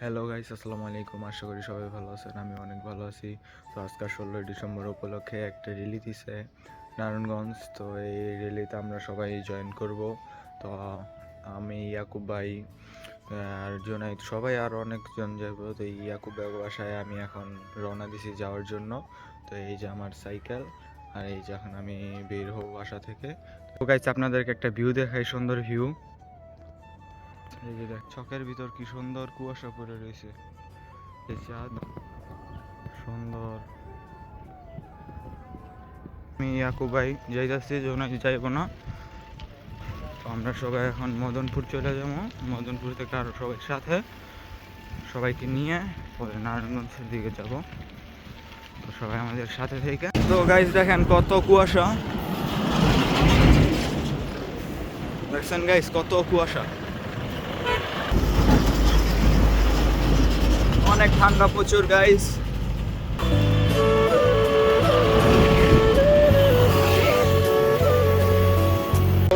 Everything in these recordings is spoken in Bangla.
হ্যালো গাইস আসসালামু আলাইকুম। আশা করি সবাই ভালো আছেন আমি অনেক ভালো আছি। তো আজকে ষোলোই ডিসেম্বর উপলক্ষে একটা র্যালি দিছে নারায়ণগঞ্জ। তো এই র্যালিতে আমরা সবাই জয়েন করব। তো আমি ইয়াকুব ভাই আর জোনাইদ সবাই আর অনেকজন যাব তো এই ইয়াকুব ভাই বাসায় আমি এখন রওনা দিছি যাওয়ার জন্য। তো এই যে আমার সাইকেল আর এই যে এখন আমি বের হব বাসা থেকে। তো গাইস আপনাদেরকে একটা ভিউ দেখাই, সুন্দর ভিউ এই যে দেখ, চকের ভিতর কি সুন্দর কুয়াশা পড়ে রয়েছে। এই চাঁদ সুন্দর। আমি ইয়াকুবাই যাইতাছি, জোনাই যাইব না। তো আমরা সবাই এখন মদনপুর চলে যাব। মদনপুর থেকে আরও সবাই সাথে। সবাইকে নিয়ে পরে নারায়ণগঞ্জের দিকে যাব। তো সবাই আমাদের সাথে থেকে। তো গাইজ দেখেন কত কুয়াশা। দেখছেন গাইজ কত কুয়াশা। অনেক ঠান্ডা প্রচুর গাইস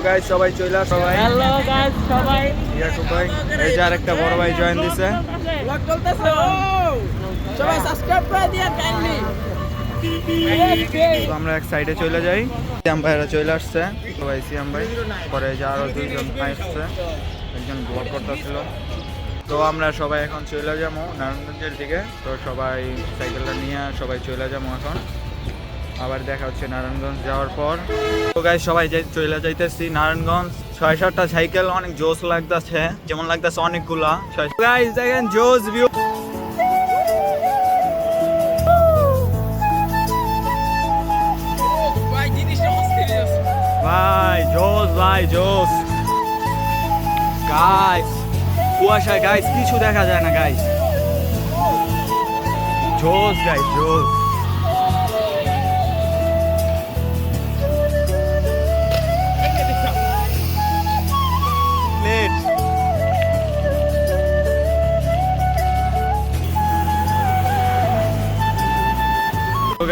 গাইস সবাই চলে সবাই হ্যালো গাইস সবাই। ইয়াকুব ভাই এই যে আরেকটা বড় ভাই জয়েন দিছে। ব্লগ চলতেছে। সবাই সাবস্ক্রাইব করে দিও কাইন্ডলি তো আমরা এক সাইডে চলে যাই। সিয়াম ভাইরা চলে আসছে। সবাই সিয়াম ভাই। পরে যে আরও দুইজন আসছে। একজন ব্লগ করতেছিল। তো আমরা সবাই এখন চলে যাব নারায়ণগঞ্জের দিকে। তো সবাই সাইকেলটা নিয়ে সবাই চলে যাব এখন। আবার দেখা হচ্ছে নারায়ণগঞ্জ যাওয়ার পর। তো গাই সবাই যাই- চলে যাইতেছি নারায়ণগঞ্জ। ছয় সাতটা সাইকেল অনেক জোস লাগতেছে। যেমন লাগতেছে অনেকগুলা। গাইস দেখেন জোস ভিউ ভাই জোস ভাই জোস গাইস কুয়াশায় গাইস কিছু দেখা যায় না গাইস জোস গাইস জোস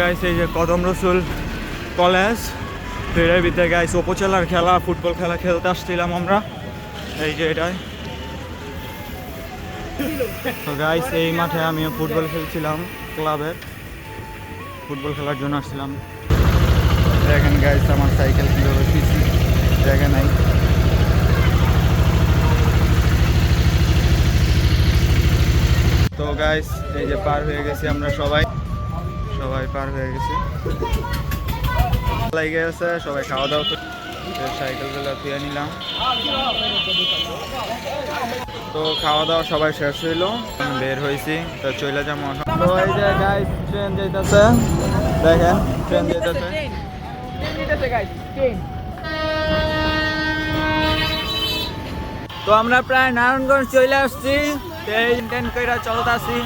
গাইস এই যে কদম রসুল কলেজ। এটার ভিতরে গাইস উপজেলার খেলা, ফুটবল খেলা খেলতে আসছিলাম আমরা। এই যে এটাই। তো গাইস, এই মাঠে আমিও ফুটবল খেলছিলাম ক্লাবের। ফুটবল খেলার জন্য আসছিলাম। দেখেন গাইস, আমার সাইকেল কীভাবে পিছি। জায়গা নাই। তো গাইস, এই যে পার হয়ে গেছি আমরা সবাই। সবাই পার হয়ে গেছি। লাগে আছে সবাই খাওয়া দাওয়া নিলাম। তো খাওয়া দাওয়া সবাই শেষ বের তো ট্রেন ট্রেন তো আমরা প্রায় নারায়ণগঞ্জ চলে আসছি ট্রেন কইরা চলতাছি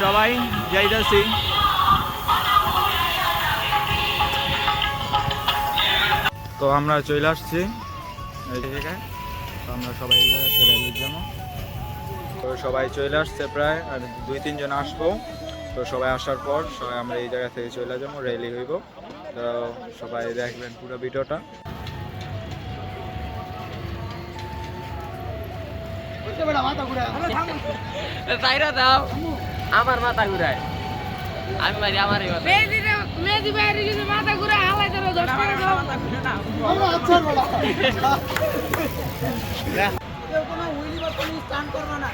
সবাই যাইতাছি। তো আমরা চলে আসছি। এই জায়গায় তো আমরা সবাই এই জায়গা থেকে র্যালি যাব তো সবাই চলে আসছে প্রায় আর দুই তিনজন আসব। তো সবাই আসার পর সবাই আমরা এই জায়গা থেকে চলে যাব র্যালি হইব। তো সবাই দেখবেন পুরো ভিডিওটা। আমার মাথা ঘুরায়। আমি মারি আমার এই বাইরে যদি মাথা ঘুরে হালাই ধরো দশ টাকা দাও। কেউ কোনো হুইলি বা কোনো স্টান করবে না।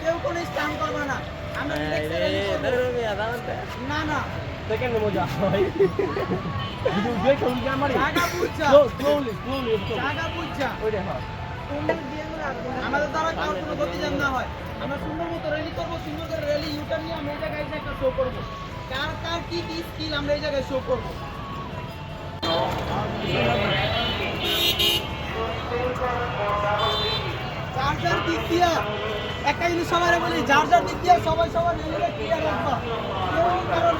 কেউ কোনো স্টান করবে না। আমরা। না না। জায়গা বুঝছা? জায়গা বুঝছা? তোমরা দিয়ে আমরা রাখব না। আমাদের দ্বারা কারোর কোনো গতিজাম না হয়। আমরা সুন্দর মতো রেলি করব সুন্দর করে রেলি ইউটার নিয়ে আমরা এই জায়গায় একটা শো করব। কার কার কি কি স্কিল আমরা এই জায়গায় শো করব? একটা জিনিস সবাই বলি, যার যার দিক দিয়া সবাই সবার রেলিটা ক্লিয়ার রাখবা। কেউ কারও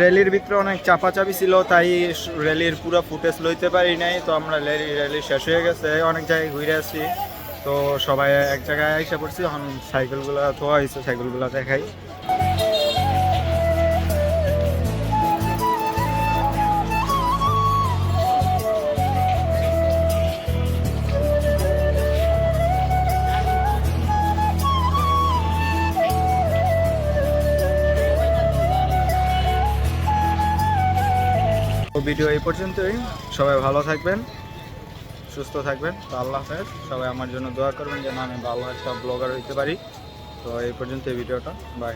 র্যালির ভিতরে অনেক চাপাচাপি ছিল, তাই র্যালির পুরো ফুটেজ লইতে পারি নাই। তো আমরা র্যালি র্যালি শেষ হয়ে গেছে, অনেক জায়গায় ঘুরে আসছি। তো সবাই এক জায়গায় এসে পড়ছি, এখন সাইকেলগুলো থোয়া হয়েছে সাইকেলগুলো দেখাই। ভিডিও এই পর্যন্তই। সবাই ভালো থাকবেন, সুস্থ থাকবেন। তো আল্লাহ হাফেজ। সবাই আমার জন্য দোয়া করবেন যেন আমি ভালো একটা ব্লগার হইতে পারি। তো এই পর্যন্ত এই ভিডিওটা। বাই